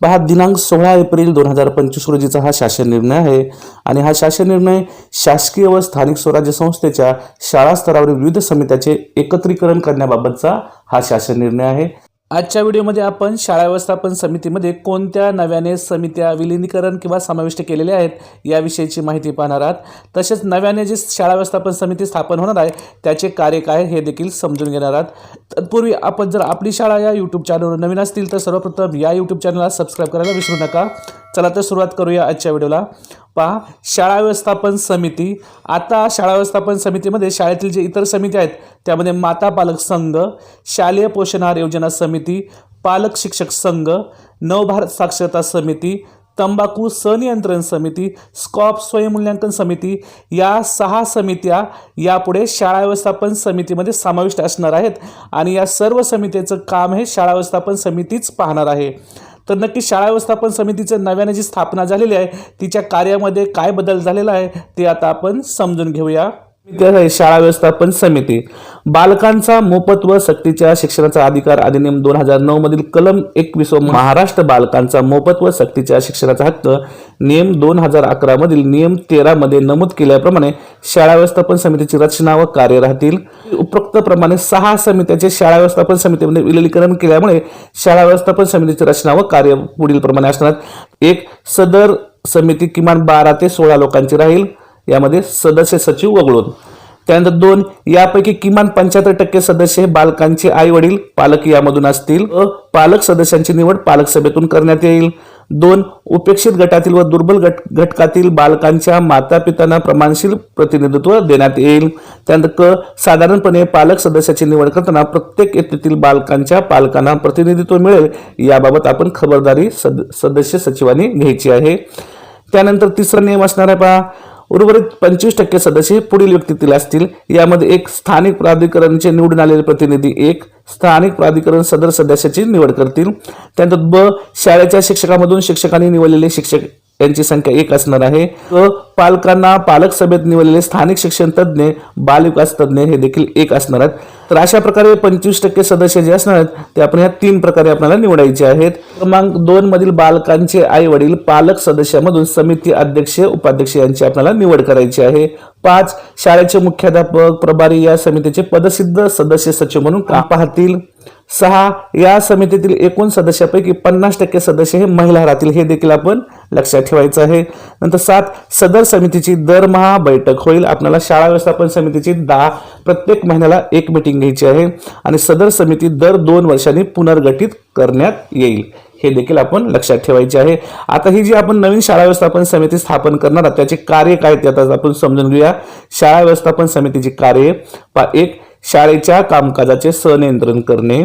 पहा दिनांक सोळा एप्रिल दोन हजार पंचवीस रोजीचा हा शासन निर्णय आहे आणि हा शासन निर्णय शासकीय व स्थानिक स्वराज्य संस्थेच्या शाळा स्तरावरील विविध समित्याचे एकत्रीकरण करण्याबाबतचा हा शासन निर्णय आहे. आजच्या व्हिडिओमध्ये आपण शाळा व्यवस्थापन समितीमध्ये कोणत्या नव्याने समित्या विलिनीकरण किंवा समाविष्ट केलेल्या आहेत याविषयीची माहिती पाहणार आहात. तसेच नव्याने जी शाळा व्यवस्थापन समिती स्थापन होणार आहे त्याचे कार्य काय हे देखील समजून घेणार आहात. तत्पूर्वी आपण जर आपली शाळा या यूट्यूब चॅनलवर नवीन असतील तर सर्वप्रथम या यूट्यूब चॅनलला सबस्क्राईब करायला विसरू नका. चला तर सुरुवात करूया आजच्या व्हिडिओला. पहा शाळा व्यवस्थापन समिती. आता शाळा व्यवस्थापन समितीमध्ये शाळेतील जे इतर समिती आहेत त्यामध्ये माता पालक संघ शालेय पोषणहार योजना समिती पालक शिक्षक संघ नवभारत साक्षरता समिती तंबाखू सनियंत्रण समिती स्कॉप स्वयंमूल्यांकन समिती या सहा समित्या यापुढे शाळा व्यवस्थापन समितीमध्ये समाविष्ट असणार आहेत. आणि या सर्व समितीचं काम हे शाळा व्यवस्थापन समितीच पाहणार आहे. तर नक्की शाळा व्यवस्थापन समितीचं नव्याने जी स्थापना झालेली आहे तिच्या कार्यामध्ये काय बदल झालेला आहे ते आता आपण समजून घेऊया. शाळा व्यवस्थापन समिती. बालकांचा मोफत व सक्तीच्या शिक्षणाचा अधिकार अधिनियम दोन हजार नऊ मधील कलम एकवीस व महाराष्ट्र बालकांचा मोफत व सक्तीच्या शिक्षणाचा हक्क नियम दोन हजार अकरा मधील नियम तेरा मध्ये नमूद केल्याप्रमाणे शाळा व्यवस्थापन समितीची रचना व कार्य राहतील. उपरोक्त प्रमाणे सहा समित्याचे शाळा व्यवस्थापन समितीमध्ये विलिनीकरण केल्यामुळे शाळा व्यवस्थापन समितीची रचना व कार्य पुढील प्रमाणे असणार. एक सदर समिती किमान बारा ते सोळा लोकांची राहील. यामध्ये सदस्य सचिव वगळून. त्यानंतर दोन यापैकी किमान पंच्याहत्तर टक्के सदस्य हे बालकांचे आई वडील पालक यामधून असतील व पालक सदस्यांची निवड पालक सभेतून करण्यात येईल. दोन उपेक्षित गटातील व दुर्बल गट घटकातील बालकांच्या माता पितांना प्रमाणशील प्रतिनिधित्व देण्यात येईल. त्यानंतर क साधारणपणे पालक सदस्याची निवड करताना प्रत्येक येथील बालकांच्या पालकांना प्रतिनिधित्व मिळेल याबाबत आपण खबरदारी सद सदस्य सचिवांनी घ्यायची आहे. त्यानंतर तिसरा नियम असणार आहे पहा उर्वरित पंचवीस टक्के सदस्य हे पुढील व्यक्तीतील असतील. यामध्ये एक स्थानिक प्राधिकरणचे निवडून आलेले प्रतिनिधी एक स्थानिक प्राधिकरण सदर सदस्याची निवड करतील. त्यानंतर ब शाळेच्या शिक्षकामधून शिक्षकांनी निवडलेले शिक्षक यांची संख्या एक असणार आहे. पालकांना पालक सभेत निवडलेले स्थानिक शिक्षण तज्ज्ञ बालविकास तज्ज्ञ हे देखील एक असणार आहेत. तर अशा प्रकारे पंचवीस टक्के सदस्य जे असणार आहेत ते आपण या तीन प्रकारे आपल्याला निवडायचे आहेत. क्रमांक दोन मधील बालकांचे आई वडील पालक सदस्यामधून समिती अध्यक्ष उपाध्यक्ष यांची आपल्याला निवड करायची आहे. पाच शाळेचे मुख्याध्यापक प्रभारी या समितीचे पदसिद्ध सदस्य सचिव म्हणून काम पाहतील. सहा या समितीतील एकूण सदस्यापैकी पन्नास टक्के सदस्य हे महिला राहतील. हे देखील आपण लक्षात ठेवायचं आहे. नंतर सात सदर समितीची दरमहा बैठक होईल. आपल्याला शाळा व्यवस्थापन समितीची दहा प्रत्येक महिन्याला एक मिटिंग घ्यायची आहे आणि सदर समिती दर दोन वर्षांनी पुनर्गठित करण्यात येईल. हे देखील आपण लक्षात ठेवायचे आहे. आता ही जी आपण नवीन शाळा व्यवस्थापन समिती स्थापन करणार आहोत त्याचे कार्य काय ते आता आपण समजून घेऊया. शाळा व्यवस्थापन समितीची कार्य पा एक शाळेच्या कामकाजाचे सनियंत्रण करणे.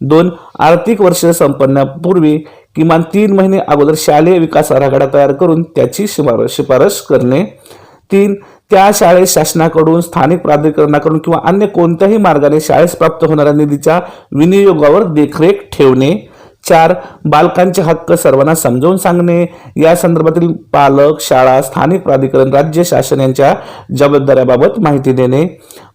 दोन आर्थिक वर्ष संपण्यापूर्वी किमान तीन महिने अगोदर शालेय विकास आराखडा तयार करून त्याची शिफारस शिफारस करणे. तीन त्या शाळेत शासनाकडून स्थानिक प्राधिकरणाकडून किंवा अन्य कोणत्याही मार्गाने शाळेस प्राप्त होणाऱ्या निधीच्या विनियोगावर देखरेख ठेवणे. चार बालकांचे हक्क सर्वांना समजावून सांगणे. या संदर्भातील पालक शाळा स्थानिक प्राधिकरण राज्य शासन यांच्या जबाबदाऱ्याबाबत माहिती देणे.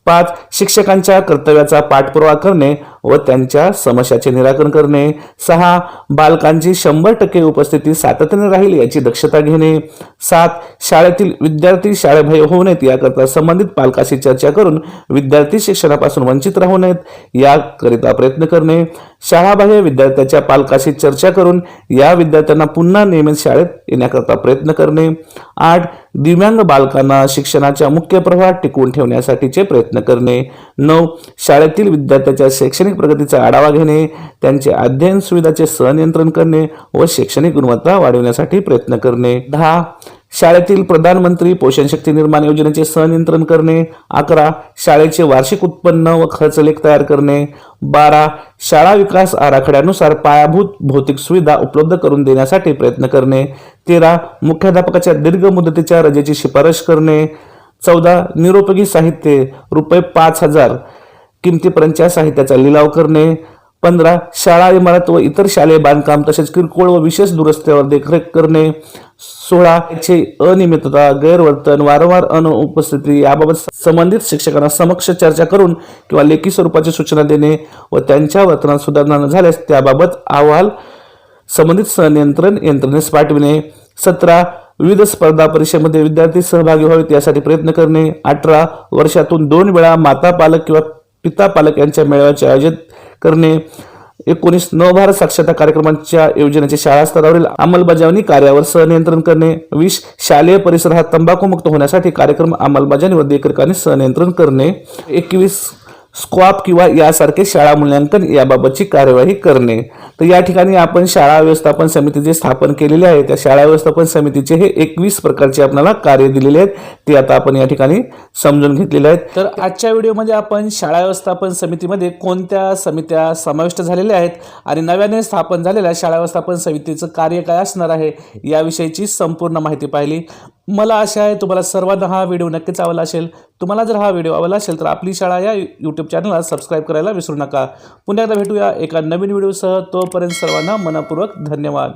पाच शिक्षकांच्या कर्तव्याचा पाठपुरावा करणे व त्यांच्या समस्याचे निराकरण करणे. सहा बालकांची शंभर टक्के उपस्थिती सातत्याने राहील याची दक्षता घेणे. सात शाळेतील विद्यार्थी शाळेबाह्य होऊ नयेत याकरता संबंधित पालकाशी चर्चा करून विद्यार्थी शिक्षणापासून वंचित राहू नयेत याकरिता प्रयत्न करणे. शाळाबाह्य विद्यार्थ्याच्या पालकाशी चर्चा करून या विद्यार्थ्यांना पुन्हा नियमित शाळेत येण्याकरता प्रयत्न करणे. आठ दिव्यांग बालकांना शिक्षणाच्या मुख्य प्रवाहात टिकवून ठेवण्यासाठीचे प्रयत्न करणे. नऊ शाळेतील विद्यार्थ्याच्या शैक्षणिक प्रगतीचा आढावा घेणे त्यांचे अध्ययन सुविधाचे सनियंत्रण करणे व शैक्षणिक गुणवत्ता वाढवण्यासाठी प्रयत्न करणे. दहा शाळेतील प्रधानमंत्री पोषण शक्ती निर्माण योजनेचे सनियंत्रण करणे. अकरा शाळेचे वार्षिक उत्पन्न व खर्च लेख तयार करणे. बारा शाळा विकास आराखड्यानुसार पायाभूत भौतिक सुविधा उपलब्ध करून देण्यासाठी प्रयत्न करणे. तेरा मुख्याध्यापकाच्या दीर्घ मुदतीच्या रजेची शिफारस करणे. चौदा निरुपयोगी साहित्य रुपये पाच हजार किमतीपर्यंतच्या साहित्याचा लिलाव करणे. पंधरा शाळा इमारत व इतर शालेय बांधकाम तसेच किरकोळ व विशेष दुरुस्त्यावर देखरेख करणे. सोळा अनियमितता गैरवर्तन वारंवार अनुपस्थिती याबाबत संबंधित शिक्षकांना समक्ष चर्चा करून किंवा लेखी स्वरूपाची सूचना देणे व त्यांच्या वर्तनात सुधारणा न झाल्यास त्याबाबत अहवाल संबंधित संनियंत्रण यंत्रणेस पाठविणे. सतरा विविध स्पर्धा परीक्षेमध्ये विद्यार्थी सहभागी व्हावेत यासाठी प्रयत्न करणे. अठरा वर्षातून दोन वेळा माता पालक किंवा पिता पालक यांच्या मेळाव्याचे आयोजित करणे. एकोणीस नवभारत साक्षरता कार्यक्रमांच्या योजनेचे शाळा स्तरावरील अंमलबजावणी कार्यावर सहनियंत्रण करणे. वीस शालेय परिसर हा तंबाखूमुक्त होण्यासाठी कार्यक्रम अंमलबजावणी व देखरेखाने सहनियंत्रण करणे. एकवीस स्क्वॉप किंवा यासारखे शाळा मूल्यांकन याबाबतची कार्यवाही करणे. तर या ठिकाणी आपण शाळा व्यवस्थापन समिती जे स्थापन केलेले आहे त्या शाळा व्यवस्थापन समितीचे हे एकवीस प्रकारचे आपल्याला कार्य दिलेले आहेत ते आता आपण या ठिकाणी समजून घेतलेले आहेत. तर आजच्या व्हिडिओमध्ये आपण शाळा व्यवस्थापन समितीमध्ये कोणत्या समित्या समाविष्ट झालेल्या आहेत आणि नव्याने स्थापन झालेल्या शाळा व्यवस्थापन समितीचं कार्य काय असणार आहे याविषयीची संपूर्ण माहिती पाहिली. मला आशा आहे तुम्हाला सर्वांना हा व्हिडिओ नक्कीच आवडला असेल. तुम्हाला जर हा व्हिडिओ आवडला असेल तर आपली शाळा या यूट्यूब चॅनलला सबस्क्राईब करायला विसरू नका. पुन्हा एकदा भेटूया एका नवीन व्हिडिओसह. तोपर्यंत सर्वांना मनपूर्वक धन्यवाद.